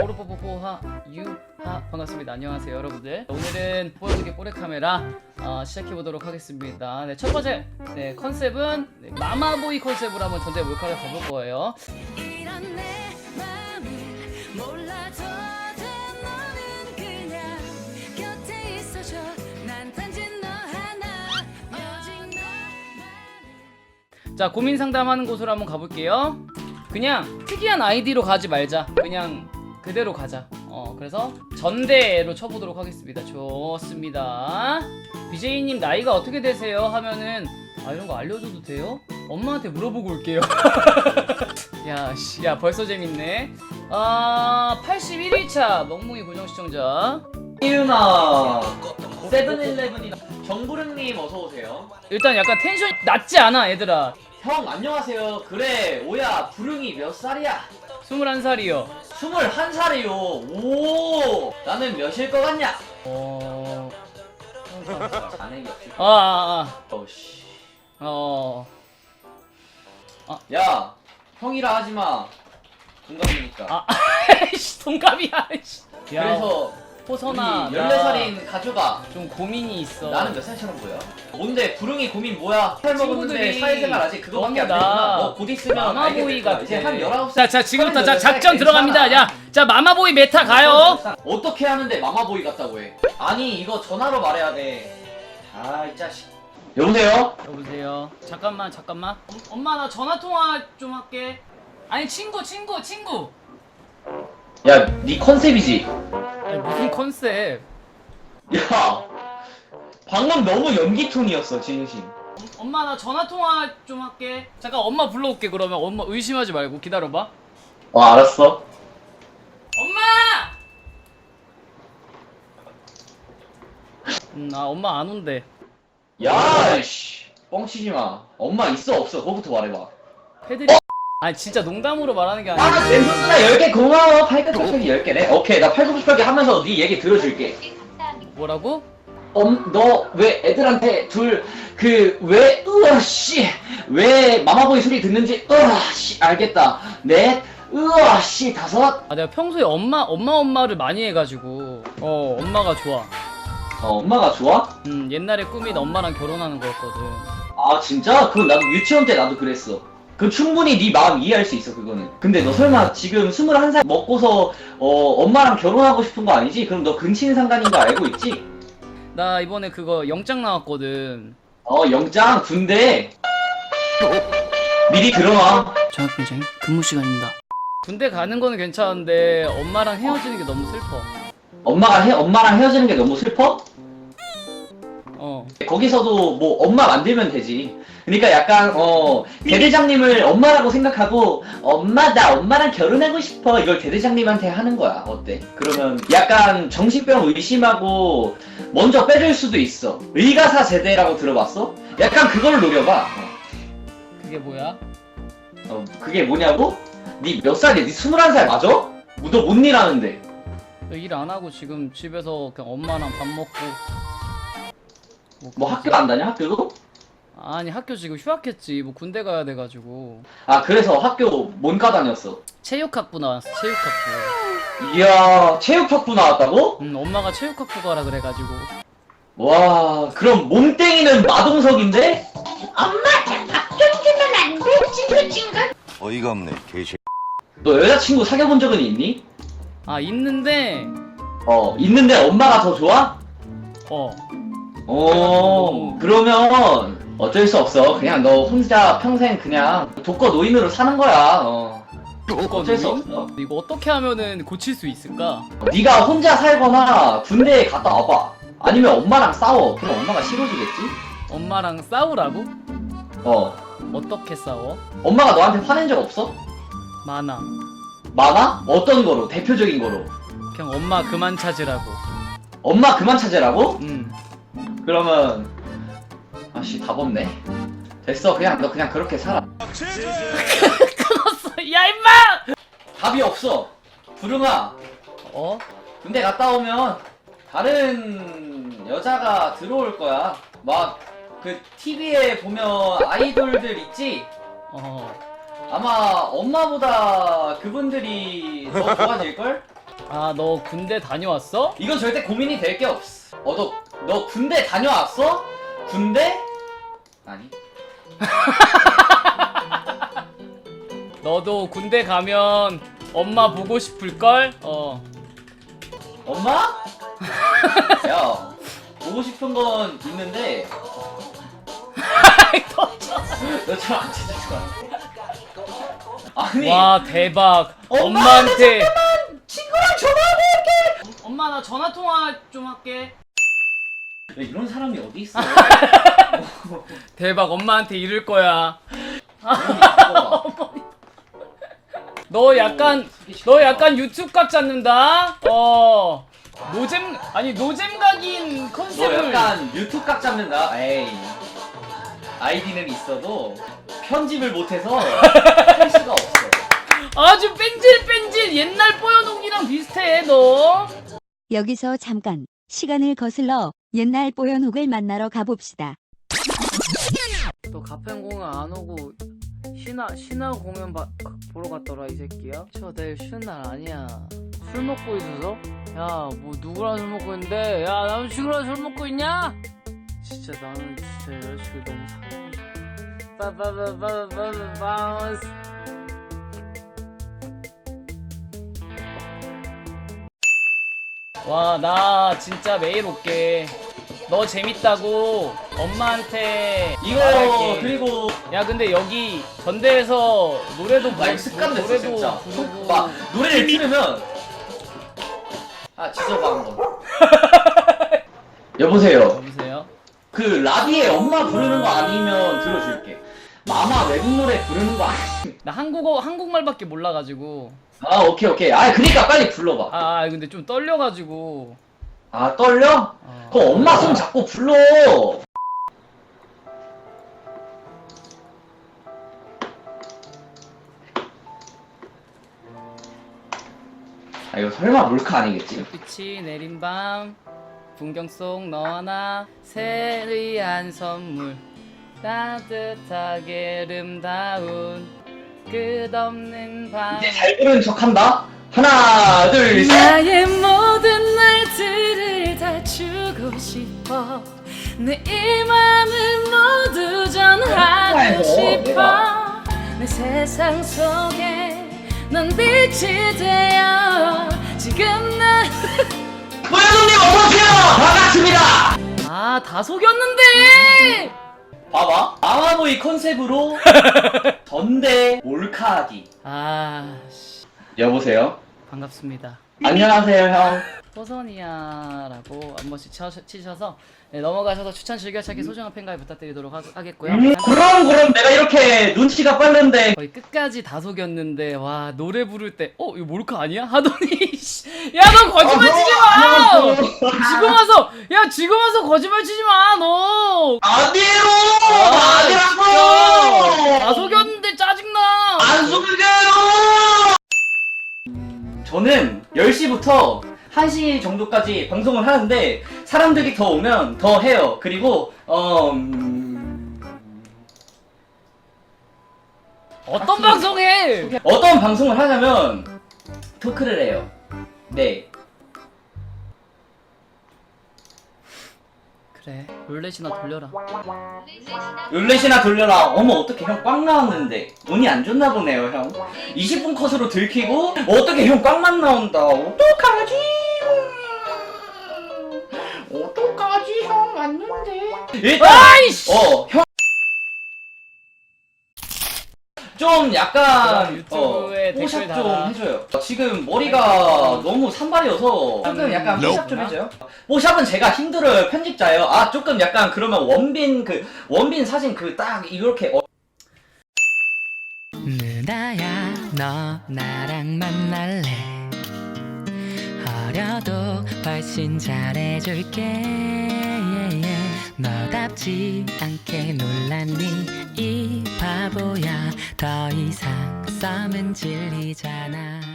뽀로뽀뽀뽀하 유하 반갑습니다. 안녕하세요 여러분들. 오늘은 보여주기 뽀레 카메라 어, 시작해 보도록 하겠습니다. 네, 첫 번째 네, 컨셉은 네, 마마보이 컨셉으로 한번 전대 몰카를 가볼 거예요. 자 고민 상담하는 곳으로 한번 가볼게요. 그냥 특이한 아이디로 가지 말자. 그냥 그대로 가자. 어 그래서 전대로 쳐보도록 하겠습니다. 좋습니다. BJ님 나이가 어떻게 되세요? 하면은 아 이런 거 알려줘도 돼요? 엄마한테 물어보고 올게요. 야, 씨, 야 벌써 재밌네. 아 81일차 멍뭉이 고정 시청자. 이윤아 세븐일레븐이다 정부릉님 어서 오세요 일단 약간 텐션이 낮지 않아 얘들아. 형 안녕하세요 그래 오야 부릉이 몇 살이야? 21살이요. 21살이요 오 나는 몇일 것 같냐? 어. 잔액이 없을 아, 아, 아. 어씨 어. 야 형이라 하지마 동갑이니까 아, 씨, 동갑이야. 씨. 야, 그래서 호선아, 우리 나 14살인 가족아 좀 고민이 있어. 나는 몇 살처럼 보여? 뭔데 부릉이 고민 뭐야? 살 먹었는데 친구들이 사회생활 아직 그거밖에 안 너무 나 되구나 너곧 있으면 알게 마마보이. 같아. 이제 한 19살 자, 자, 지금부터 자, 18살 작전 들어갑니다. 야, 자, 마마보이 메타 가요. 어떻게 하는데 마마보이 같다고 해? 아니 이거 전화로 말해야 돼. 아 이 자식. 여보세요? 여보세요. 잠깐만, 잠깐만. 엄- 엄마 나 전화 통화 좀 할게. 아니 친구, 친구, 친구. 야, 네 컨셉이지. 아니 무슨 컨셉? 야, 방금 너무 연기 톤이었어 진심. 엄마 나 전화 통화 좀 할게. 잠깐 엄마 불러올게 그러면 엄마 의심하지 말고 기다려봐. 어 알았어. 엄마! 음, 아 엄마 안 온대. 야, 씨, 뻥치지 마. 엄마 있어 없어? 그거부터 말해봐. 패드립. 아 진짜 농담으로 말하는 게 아니라. 아, 젠소스나 10개 고마워. 팔굽혀펴기 10개네. 오케이, 나 팔굽혀펴기 하면서 네 얘기 들어줄게. 뭐라고? 엄, 너 왜 애들한테 둘 그 왜 으아 씨 왜 마마보이 소리 듣는지 으아 씨 알겠다. 넷 으아 씨 다섯 아 내가 평소에 엄마 엄마 엄마를 많이 해가지고 어 엄마가 좋아. 어, 엄마가 좋아? 음 옛날에 꿈이 엄마랑 결혼하는 거였거든. 아 진짜? 그건 나도 유치원 때 나도 그랬어 그 충분히 네 마음 이해할 수 있어 그거는 근데 너 설마 지금 21살 먹고서 어 엄마랑 결혼하고 싶은 거 아니지? 그럼 너 근친상간인 거 알고 있지? 나 이번에 그거 영장 나왔거든. 어 영장 군대 미리 들어놔 정학병장님 근무 시간입니다. 군대 가는 거는 괜찮은데 엄마랑 헤어지는 게 너무 슬퍼. 엄마가 해, 엄마랑 헤어지는 게 너무 슬퍼? 어. 거기서도 뭐 엄마 만들면 되지 그러니까 약간 어 대대장님을 엄마라고 생각하고 엄마 나 엄마랑 결혼하고 싶어 이걸 대대장님한테 하는 거야 어때? 그러면 약간 정신병 의심하고 먼저 빼줄 수도 있어 의가사 제대라고 들어봤어? 약간 그걸 노려봐 그게 뭐야? 어, 그게 뭐냐고? 니 몇 살이야? 니 21살 맞아? 너 뭔 일 하는데? 일 안 하고 지금 집에서 그냥 엄마랑 밥 먹고. 뭐 그러지. 학교 안 다녀 학교도? 아니 학교 지금 휴학했지. 뭐 군대 가야 돼가지고. 아 그래서 학교 뭔과 다녔어? 체육학부 나왔어. 체육학부. 이야 체육학부 나왔다고? 음 엄마가 체육학부 가라 그래가지고. 와, 그럼 몸땡이는 마동석인데? 어이가 없네 개새 너 여자친구 사귀어본 적은 있니? 아 있는데 어, 있는데 엄마가 더 좋아? 어. 어, 그러면 어쩔 수 없어. 그냥 너 혼자 평생 그냥 독거 노인으로 사는 거야. 어. 어쩔 수 없어. 이거 어떻게 하면은 고칠 수 있을까? 네가 혼자 살거나 군대에 갔다 와봐. 아니면 엄마랑 싸워. 그럼 엄마가 싫어지겠지? 엄마랑 싸우라고? 어. 어떻게 싸워? 엄마가 너한테 화낸 적 없어? 많아. 많아? 어떤 거로? 대표적인 거로. 그냥 엄마 그만 찾으라고. 엄마 그만 찾으라고? 음. 그러면 아씨 답 없네. 됐어 그냥 너 그냥 그렇게 살아. 야 임마! 답이 없어. 부릉아 어? 군대 갔다 오면 다른 여자가 들어올 거야. 막 그 TV에 보면 아이돌들 있지? 어. 아마 엄마보다 그분들이 더 좋아질걸? 아 너 군대 다녀왔어? 이건 절대 고민이 될 게 없어. 어, 너, 너 군대 다녀왔어? 군대? 아니. 너도 군대 가면 엄마 보고 싶을걸? 어 엄마? 야, 보고 싶은 건 있는데. 너처럼 안 찾을 거야. 아니, 와 대박 엄마, 엄마한테 친구랑 전화하고 올게! 엄마 나 전화 통화 좀 할게 야, 이런 사람이 어디 있어? 대박 엄마한테 이럴 거야 어, 너 약간 너 약간 유튜브 각 잡는다 어 노잼 아니 노잼 각인 너 컨셉을 약간 유튜브 각 잡는다. 에이. 아이디는 있어도 편집을 못해서 할 수가 없어. 아주 뺀질 뺀질 옛날 뽀여놓기랑 비슷해 너 여기서 잠깐 시간을 거슬러 옛날 뽀연옥을 만나러 가봅시다. 너 가평 공연 안 오고 신화 신화 공연 봐- 보러 갔더라 이 새끼야. 저 내일 쉬는 날 아니야. 술 먹고 있어서? 야 뭐 누구랑 술 먹고 있는데? 야 남자친구랑 술 먹고 있냐? 진짜 나는 진짜 여자친구 너무 싶어. 빠빠빠빠빠빠스. 와 나 진짜 매일 올게. 너 재밌다고 엄마한테 이거 말할게. 그리고 야 근데 여기 전대에서 노래도 나 부르, 이거 습관 됐어 노래도 진짜. 부르고 막 노래를 틀으면 아 지져봐 한번. 여보세요. 여보세요? 그 라비의 엄마 부르는 거 아니면 들어줄게. 마마 외국 노래 부르는 거 아니? 나 한국어 한국말밖에 몰라가지고 아 오케이 오케이. 아 그니까 빨리 불러봐. 아, 아 근데 좀 떨려가지고 아 떨려? 어. 그럼 엄마 손 잡고 불러. 아 이거 설마 몰카 아니겠지? 빛이 내린 밤 풍경 속 너나 세리한 선물 따뜻하게 름다운 끝없는 밤 이제 잘 부르는 척한다. 하나 둘 셋. 나의 모든 날들을 다 주고 싶어 내 이 맘을 모두 전하고 아이고, 싶어 내 세상 속에 넌 빛이 되어 지금 난 모여동님 어서 오세요. 반갑습니다. 아다 속였는데 봐봐. 아마보이 컨셉으로 전대 몰카하기. 아 씨, 여보세요. 반갑습니다 안녕하세요 형. 호선이야라고 한 번씩 쳐- 치셔서 네, 넘어가셔서 추천 즐겨찾기 소중한 팬가입 부탁드리도록 하, 하겠고요. 음, 그럼 그럼 내가 이렇게 눈치가 빠른데. 거의 끝까지 다 속였는데 와 노래 부를 때 어 이거 몰카 아니야? 하더니 야 너 거짓말 치지 마! 지금 와서 야 지금 와서 거짓말 치지 마너! 아니에요! 아, 아니라고요! 다 속였는데 짜증나. 안 속여요! 저는 10시부터 1시 정도까지 방송을 하는데 사람들이 더 오면 더 해요 그리고 어... 음, 어떤 방송해 어떤 방송을 하냐면 토크를 해요 네 그래 룰렛이나 돌려라 룰렛이나 돌려라. 어머 어떻게 형 꽉 나왔는데 운이 안 좋나 보네요 형. 20분 컷으로 들키고 어떻게 형 꽉만 나온다. 어떡하지? 어떡하지 일단 아이씨 어 형. 좀 약간 유튜브에 어, 댓글 뽀샵 좀 달아. 해줘요. 지금 머리가 너무 산발이어서 조금 음, 약간 뽀샵 좀. 해줘요. 뽀샵은 제가 힘들어요 편집자예요. 아 조금 약간 그러면 원빈 그 원빈 사진 그 딱 이렇게 어, 누나야 너 나랑 만날래 어려도 훨씬 잘해줄게 너답지 않게 놀랐니 이 바보야. 더 이상 썸은 질리잖아